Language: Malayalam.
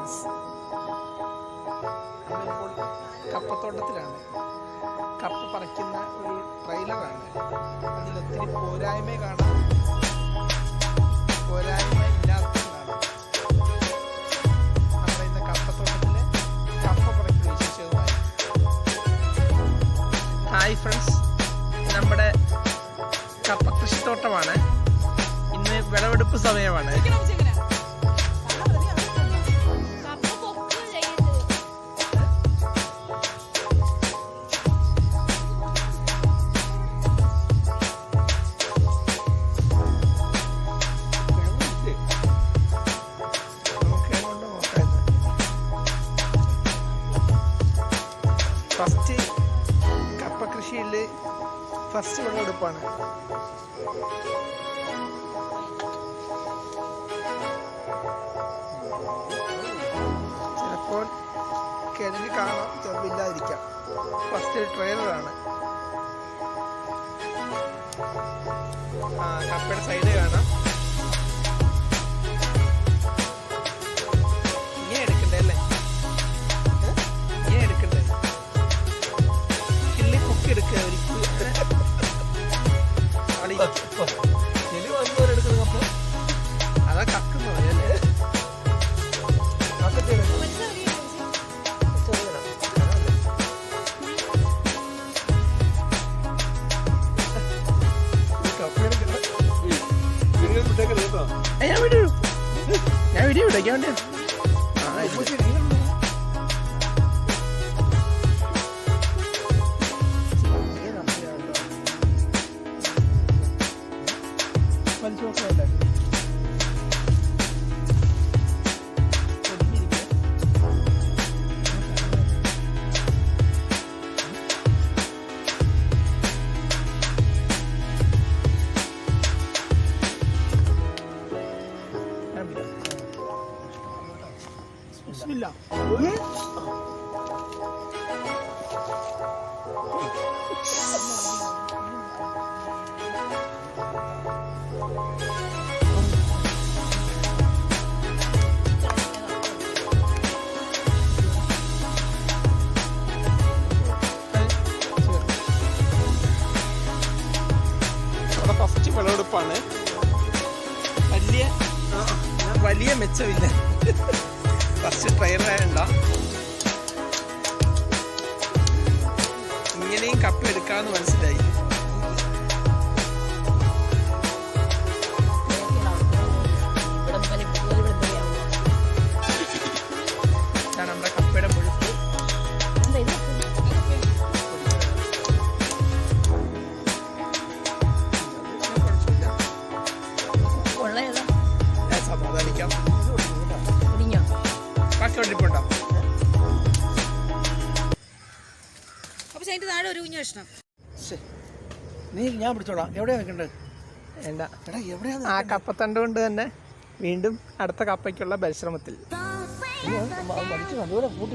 ഫ്രണ്ട്സ് കപ്പത്തോട്ടത്തിലാണ്. കപ്പ പറിക്കുന്ന ഒരു ട്രെയിലറാണ് അതിലൊത്തിരി പോരായ്മ കാണാം. പോരായ്മ ഹായ് ഫ്രണ്ട്സ് നമ്മുടെ കപ്പ കൃഷിത്തോട്ടമാണ്. ഇന്ന് വിളവെടുപ്പ് സമയമാണ്. ഫസ്റ്റ് കപ്പ കൃഷിയിൽ ഫസ്റ്റ് വിളവെടുപ്പാണ് ചിലപ്പോൾ കിഴങ്ങ് കാണാം ചിലപ്പോൾ ഫസ്റ്റ് ട്രെയിലറാണ് ആ കപ്പയുടെ സൈഡ് കാണാം. ഞാൻ വീട്ടിൽ. ഞാൻ വീട്ടിൽ വിടയ്ക്കാൻ വേണ്ടിയാ ആ ഇപ്പൊ വലിച്ചു ബിസ്മില്ലാ. ഫസ്റ്റ് വലിയ വലിയ മെച്ചമില്ല. ഫസ്റ്റ് ട്രയൽ ആയണ്ട ഇങ്ങനെയും കപ്പ് എടുക്കാമെന്ന് മനസ്സിലായി. ഇതാണ് നമ്മുടെ കപ്പയുടെ മുഴുപ്പ് കുഴപ്പമില്ല അപ്പൊ അതിന്റെ താഴെ ഒരു കുഞ്ഞു കഷ്ണം. നീ ഞാൻ പിടിച്ചോളാം. എവിടെയാ എന്താ എടാ എവിടെയാ ആ കപ്പത്തണ്ട് കൊണ്ട് തന്നെ വീണ്ടും അടുത്ത കപ്പയ്ക്കുള്ള പരിശ്രമത്തിൽ. കൂട്ടി